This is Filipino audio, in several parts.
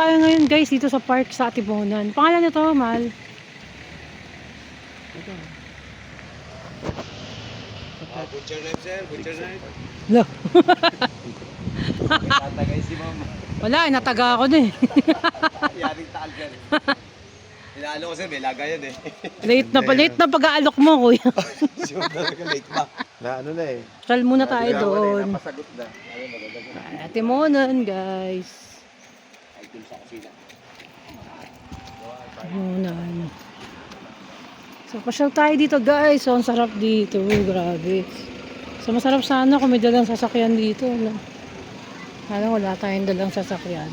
Tayo ngayon guys dito sa park sa Atibonan. Pangalan nito, Mal? Ah, butcher knife sir, butcher knife. Lo. Tatagay si mama. Wala, nataga ako na eh. Yaring taal ka. Inaalo ko sir, may lagayan eh. late na pa, late na pag-aalok mo, kuya. Sure talaga late pa. Na ano na eh. Sal muna tayo doon. Napasagot na. Atibonan, guys. Atibonan. So, pasyal tayo dito, guys. So, ang sarap dito. Grabe. So, masarap sana kung may dalang sasakyan dito. No? Alam, wala tayong dalang sasakyan.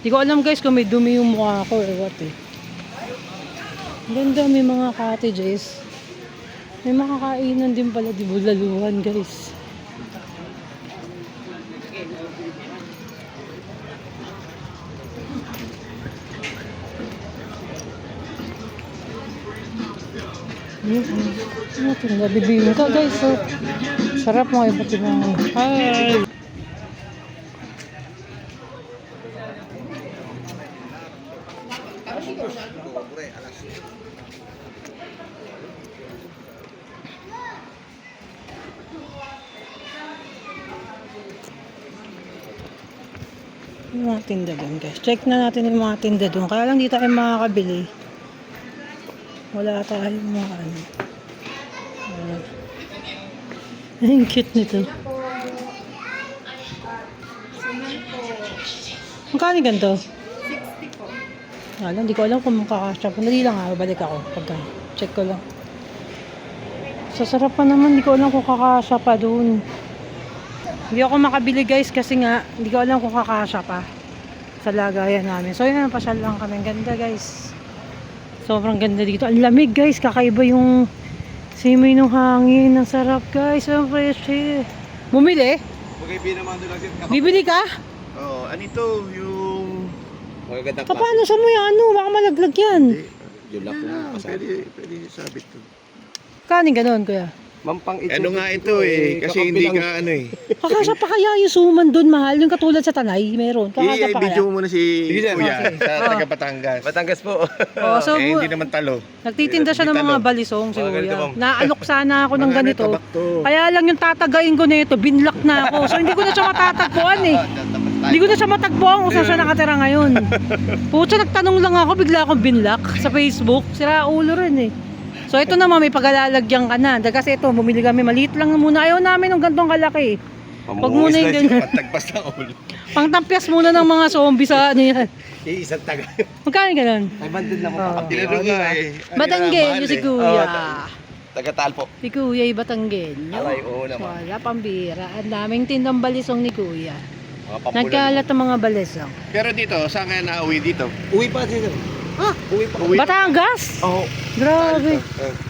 Hindi ko alam, guys, kung may dumi yung mukha ko or what eh. Ganda, may mga cottages. May mga kainan din pala, di bulaluhan, guys. Yun, ano ito, nabibingin ka guys, so, sarap mga iba't ibang, hi! Yung mga tinda doon guys. Check na natin yung mga tinda doon. Kaya lang di tayo makakabili. Wala tayong mga ano. Uh, ang cute nito. Magkano ganito? 60 po. Alam, hindi ko alam kung makakasya. Dali lang ha, balik ako. Pagka, check ko lang. Sa sarap pa naman, hindi ko alam kung kakasya pa doon. Hindi ako makabili guys kasi nga, hindi ko alam kung kakasya pa sa lagayan namin. So yun, pasyal lang kami. Ganda guys. Sobrang ganda dito. Ang lamig guys, kakaiba yung simoy ng hangin. Ang sarap guys, ang fresh eh. Bumili? Okay, pinamando lang sir. Kapag Bibili ka? Oo, oh, anito yung... magagandang Paano sa mo yan? Ano? Baka malaglag yan. Hindi. Yung lock kasama. pwede, pwede sabit to. Kanin ganon kuya. Mampang ito. Ano nga ito eh, kasi hindi ka ano eh. Kakasya pa kaya yung suman doon mahal? Yung katulad sa Tanay, meron. Kakasya pa I-video kaya? mo muna si Sige, sir. Kuya Okay. sa Oh. taga Batangas. Batangas po. Oh, so, eh, hindi naman talo. nagtitinda siya ng Hindi mga talo. balisong si Mga ganito, kuya. ma'am. Naalok sana ako ng Mga ganito. tabak to. Kaya lang yung tatagain ko nito, binlock na ako. So hindi ko na siya matatagpuan eh. Hindi ko na siya matagpuan kung saan siya nakatira ngayon. Pucha, nagtanong lang ako, bigla akong binlock sa Facebook. Sira ulo rin eh. So ito naman, may pagalalagyan ka na. Dahil Kasi ito, bumili kami, maliit lang muna. Ayaw namin ng gantong kalaki. Wag muna yung ganyan. Patagpas na ulo. Pangtampias muna ng mga zombie sa ano yan. Eh, isang taga. Magkano ganun? Ay, bandit lang mo Oh. pa. Tinano nga eh. Ano Batanggenyo mahal si. Kuya. Taga-taal po. Si Kuya ay Batanggenyo. Aray, oo naman. Wala, pambira. Ang daming tindang balisong ni Kuya. Nagkalat ang mga balisong. Pero dito, saan kaya nauwi dito? Uwi pa sir. Ah, Uwi pa. Uwi. Batangas? Oo. Grabe.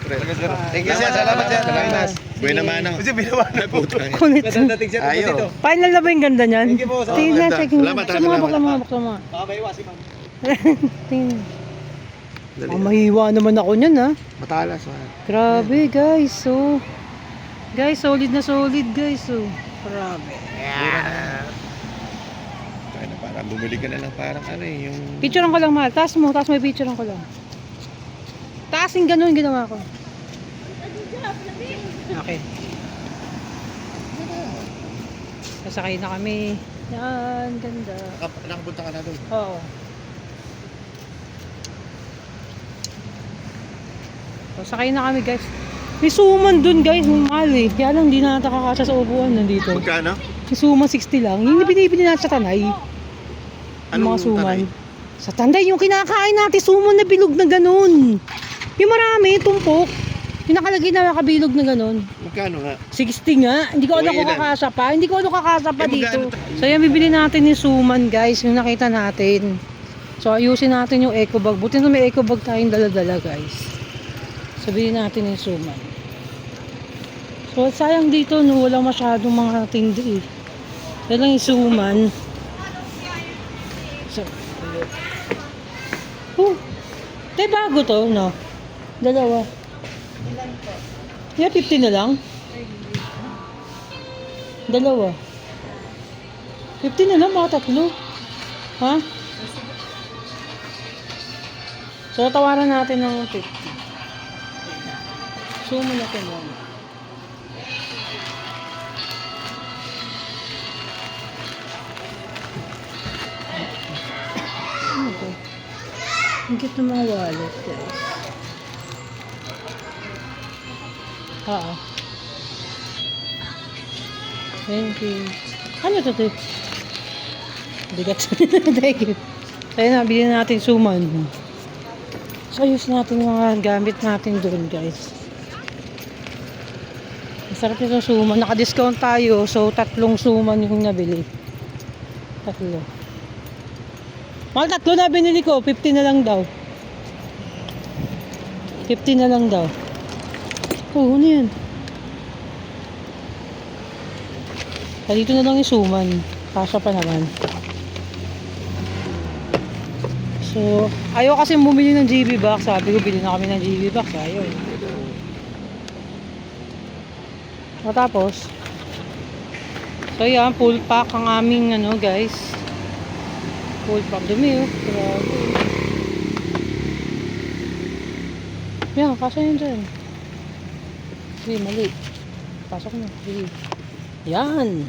Talaga sir. Thank you sir. Salamat sir. Salamat. Buena mano. Kasi binawanan po. Kunit. Dating sir. Ayo. Dito. Final na ba yung ganda niyan? Thank you po. Tingnan, ganda. check mo. Salamat, salamat. mo. Baka may iwasi ma'am. Tingnan. Oh, mahiwa naman ako niyan ha. Matalas man. Grabe guys, so. Guys, solid na solid guys, so. Grabe. Kaya parang bumili ka na lang parang ano eh, yung... Picturean ko lang mahal. Taas mo, taas mo yung picturean ko lang. Taasin ganun ginawa ko. Okay. Sasakay na kami. Yan, ganda. Nakap- Nakapunta ka na doon. Oo. So, sakay na kami guys. May suman dun guys, may mahal eh. Kaya lang hindi na nakakasya sa upuan nandito. Magkano? Yung suman 60 lang. Yung binibili natin sa tanay. Anong mga suman. tanay? Sa tanday, yung kinakain natin, suman na bilog na ganun. Yung marami, tumpok. Yung nakalagay na nakabilog na ganun. Magkano nga? 60 nga. Hindi ko alam kung kakasa pa. Hindi ko alam kakasa pa Eh, dito. So yan, bibili natin yung suman guys. Yung nakita natin. So ayusin natin yung eco bag. Buti na may eco bag tayong dala-dala guys. So bilhin natin yung suman. So sayang dito no, wala masyadong mga tindi eh. Yan lang yung suman. Oh, Te, bago to, no? Dalawa. Yeah, 50 na lang. Dalawa. 50 na lang, mga tatlo. Ha? So, tawaran natin ng 50. Sumo natin lang. Ano Ang cute ng mga wallet, guys. Oo. Thank you. Ano to? Bigat. Thank you. Kaya na, bilhin natin suman. So, ayos natin mga gamit natin doon, guys. Masarap yung suman. Naka-discount tayo. So, tatlong suman yung nabili. Tatlo. Mga tatlo na binili ko. 50 na lang daw. 50 na lang daw. Oo, ano yan? Ah, dito na lang yung suman. Pa naman. So, ayaw kasi bumili ng GB box. Sabi ko, bili na kami ng GB box. Ayaw. Matapos, so yan, full pack ang aming ano guys. Full pack. Dumi oh. Grabe. Yan, kasya yun dyan. Sige, mali. Pasok na. Sige. Yan.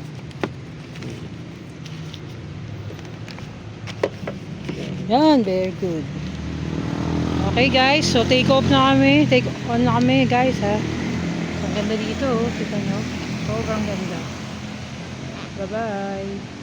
Yan, very good. Okay guys, so take off na kami. Take on na kami guys ha. Ang ganda dito oh. Kita nyo. Sobrang ganda. Bye-bye.